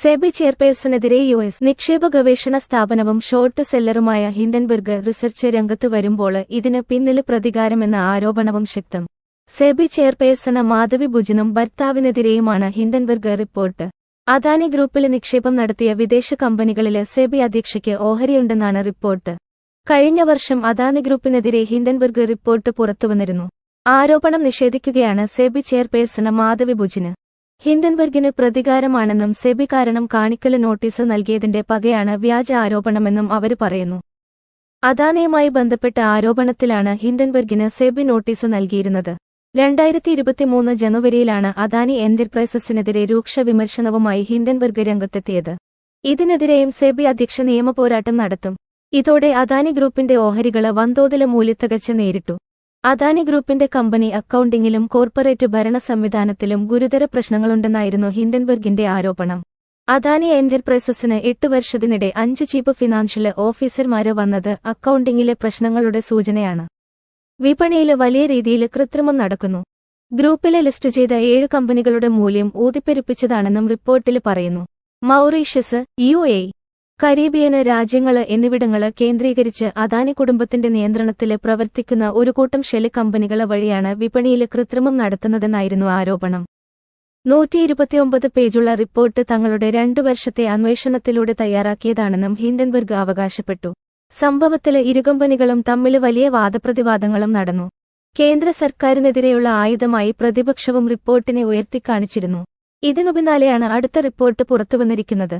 SEBI ചെയർപേഴ്സണെതിരെ U S നിക്ഷേപ ഗവേഷണ സ്ഥാപനവും ഷോർട്ട് സെല്ലറുമായ ഹിൻഡൻബർഗ് റിസർച്ച് രംഗത്ത് വരുമ്പോൾ ഇതിന് പിന്നിൽ പ്രതികാരമെന്ന ആരോപണവും ശക്തം. സെബി ചെയർപേഴ്സണ് മാധവി ഭുജിനും ഭർത്താവിനെതിരെയുമാണ് ഹിൻഡൻബർഗ് റിപ്പോർട്ട്. അദാനി ഗ്രൂപ്പിൽ നിക്ഷേപം നടത്തിയ വിദേശ കമ്പനികളിൽ സെബി അധ്യക്ഷയ്ക്ക് ഓഹരിയുണ്ടെന്നാണ് റിപ്പോർട്ട്. കഴിഞ്ഞ വർഷം അദാനി ഗ്രൂപ്പിനെതിരെ ഹിൻഡൻബർഗ് റിപ്പോർട്ട് പുറത്തുവന്നിരുന്നു. ആരോപണം നിഷേധിക്കുകയാണ് സെബി ചെയർപേഴ്സണ് മാധവി ഭുജിന്. ഹിൻഡൻബർഗിന് പ്രതികാരമാണെന്നും സെബി കാരണം കാണിക്കൽ നോട്ടീസ് നൽകിയതിന്റെ പകയാണ് വ്യാജ ആരോപണമെന്നും അവർ പറയുന്നു. അദാനയുമായി ബന്ധപ്പെട്ട ആരോപണത്തിലാണ് ഹിൻഡൻബർഗിന് സെബി നോട്ടീസ് നൽകിയിരുന്നത്. രണ്ടായിരത്തി ഇരുപത്തിമൂന്ന് ജനുവരിയിലാണ് അദാനി എന്റർപ്രൈസസിനെതിരെ രൂക്ഷ വിമർശനവുമായി ഹിന്ദൻബർഗ് രംഗത്തെത്തിയത്. ഇതിനെതിരെയും സെബി അധ്യക്ഷ നിയമപോരാട്ടം നടത്തും. ഇതോടെ അദാനി ഗ്രൂപ്പിന്റെ ഓഹരികൾ വൻതോതിലെ മൂല്യത്തകർച്ച നേരിട്ടു. അദാനി ഗ്രൂപ്പിന്റെ കമ്പനി അക്കൌണ്ടിംഗിലും കോർപ്പറേറ്റ് ഭരണ സംവിധാനത്തിലും ഗുരുതര പ്രശ്നങ്ങളുണ്ടെന്നായിരുന്നു ഹിൻഡൻബർഗിന്റെ ആരോപണം. അദാനി എന്റർപ്രൈസസിന് എട്ട് വർഷത്തിനിടെ അഞ്ച് ചീഫ് ഫിനാൻഷ്യൽ ഓഫീസർമാര് വന്നത് അക്കൌണ്ടിംഗിലെ പ്രശ്നങ്ങളുടെ സൂചനയാണ്. വിപണിയിൽ വലിയ രീതിയിൽ കൃത്രിമം നടക്കുന്നു. ഗ്രൂപ്പിലെ ലിസ്റ്റ് ചെയ്ത ഏഴ് കമ്പനികളുടെ മൂല്യം ഊതിപ്പെരുപ്പിച്ചതാണെന്നും റിപ്പോർട്ടിൽ പറയുന്നു. മൗറീഷ്യസ് യു കരീബിയന് രാജ്യങ്ങൾ എന്നിവിടങ്ങൾ കേന്ദ്രീകരിച്ച് അദാനി കുടുംബത്തിന്റെ നിയന്ത്രണത്തിൽ പ്രവർത്തിക്കുന്ന ഒരു കൂട്ടം ഷെൽ കമ്പനികൾ വഴിയാണ് വിപണിയിൽ കൃത്രിമം നടത്തുന്നതെന്നായിരുന്നു ആരോപണം. നൂറ്റി ഇരുപത്തിയൊമ്പത് പേജുള്ള റിപ്പോർട്ട് തങ്ങളുടെ രണ്ടു വർഷത്തെ അന്വേഷണത്തിലൂടെ തയ്യാറാക്കിയതാണെന്നും ഹിൻഡൻബർഗ് അവകാശപ്പെട്ടു. സംഭവത്തിൽ ഇരുകമ്പനികളും തമ്മിൽ വലിയ വാദപ്രതിവാദങ്ങളും നടന്നു. കേന്ദ്ര സർക്കാരിനെതിരെയുള്ള ആയുധമായി പ്രതിപക്ഷവും റിപ്പോർട്ടിനെ ഉയർത്തിക്കാണിച്ചിരുന്നു. ഇതിനു പിന്നാലെയാണ് അടുത്ത റിപ്പോർട്ട് പുറത്തുവന്നിരിക്കുന്നത്.